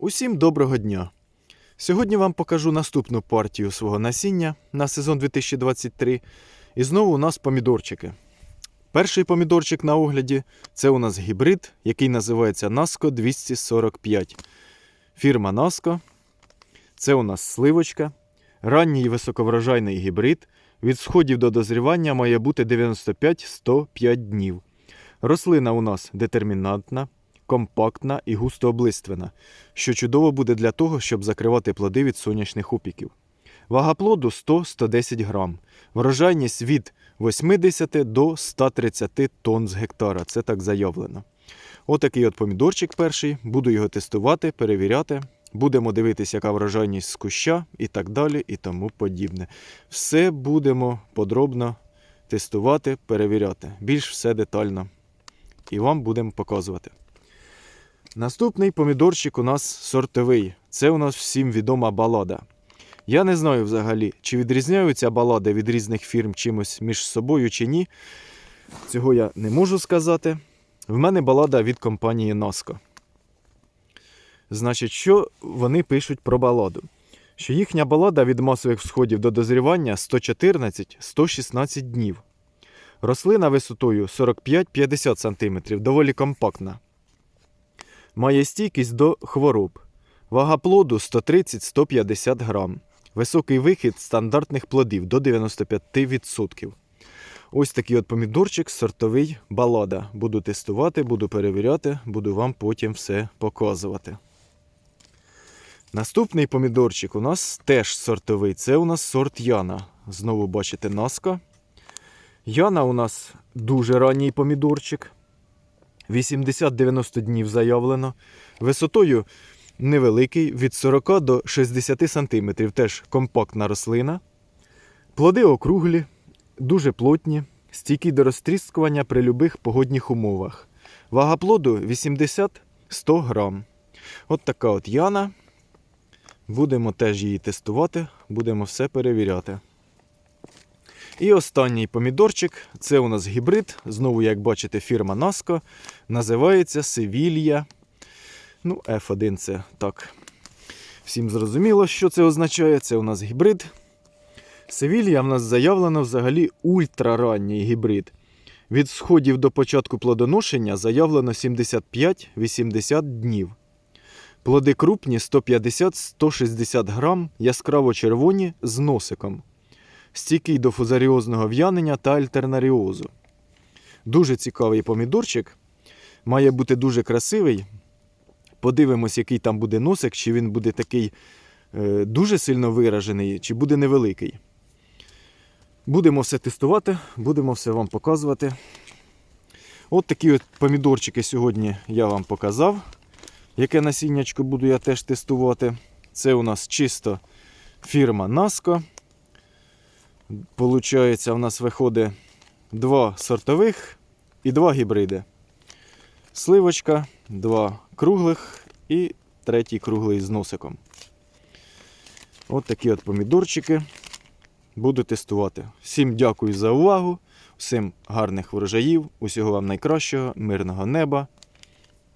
Усім доброго дня! Сьогодні вам покажу наступну партію свого насіння на сезон 2023. І знову у нас помідорчики. Перший помідорчик на огляді це у нас гібрид, який називається Nasco 245. Фірма Nasco. Це у нас сливочка. Ранній високоврожайний гібрид. Від сходів до дозрівання має бути 95-105 днів. Рослина у нас детермінантна, компактна і густо облиствена, що чудово буде для того, щоб закривати плоди від сонячних опіків. Вага плоду 100-110 грам. Врожайність від 80 до 130 тонн з гектара. Це так заявлено. Отакий от помідорчик перший. Буду його тестувати, перевіряти. Будемо дивитися, яка врожайність з куща і так далі, і тому подібне. Все будемо подробно тестувати, перевіряти. Більш все детально. І вам будемо показувати. Наступний помідорчик у нас сортовий. Це у нас всім відома балада. Я не знаю взагалі, чи відрізняються балади від різних фірм чимось між собою чи ні. Цього я не можу сказати. В мене балада від компанії Наско. Значить, що вони пишуть про баладу? Що їхня балада від масових всходів до дозрівання 114-116 днів. Рослина висотою 45-50 см, доволі компактна. Має стійкість до хвороб. Вага плоду 130-150 грам. Високий вихід стандартних плодів до 95%. Ось такий от помідорчик сортовий балада. Буду тестувати, буду перевіряти, буду вам потім все показувати. Наступний помідорчик у нас теж сортовий. Це у нас сорт Яна. Знову бачите наска. Яна у нас дуже ранній помідорчик. 80-90 днів заявлено. Висотою невеликий, від 40 до 60 см. Теж компактна рослина. Плоди округлі, дуже плотні, стійкі до розтріскування при любих погодних умовах. Вага плоду 80-100 грам. От така от яна. Будемо теж її тестувати, будемо все перевіряти. І останній помідорчик це у нас гібрид. Знову, як бачите, фірма Наско. Називається Севілья. Ну, F1 це так. Всім зрозуміло, що це означає. Це у нас гібрид. Севілья в нас заявлено взагалі ультраранній гібрид. Від сходів до початку плодоношення заявлено 75-80 днів. Плоди крупні 150-160 грам, яскраво червоні з носиком. Стійкий до фузаріозного в'янення та альтернаріозу. Дуже цікавий помідорчик. Має бути дуже красивий. Подивимось, який там буде носик, чи він буде такий е, дуже сильно виражений, чи буде невеликий. Будемо все тестувати, будемо все вам показувати. От такі от помідорчики сьогодні я вам показав. Яке насіннячко буду я теж тестувати. Це у нас чисто фірма Наско. Получається, у нас виходить два сортових і два гібриди. Сливочка, два круглих і третій круглий з носиком. От такі от помідорчики. Буду тестувати. Всім дякую за увагу, всім гарних врожаїв, усього вам найкращого, мирного неба.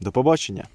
До побачення!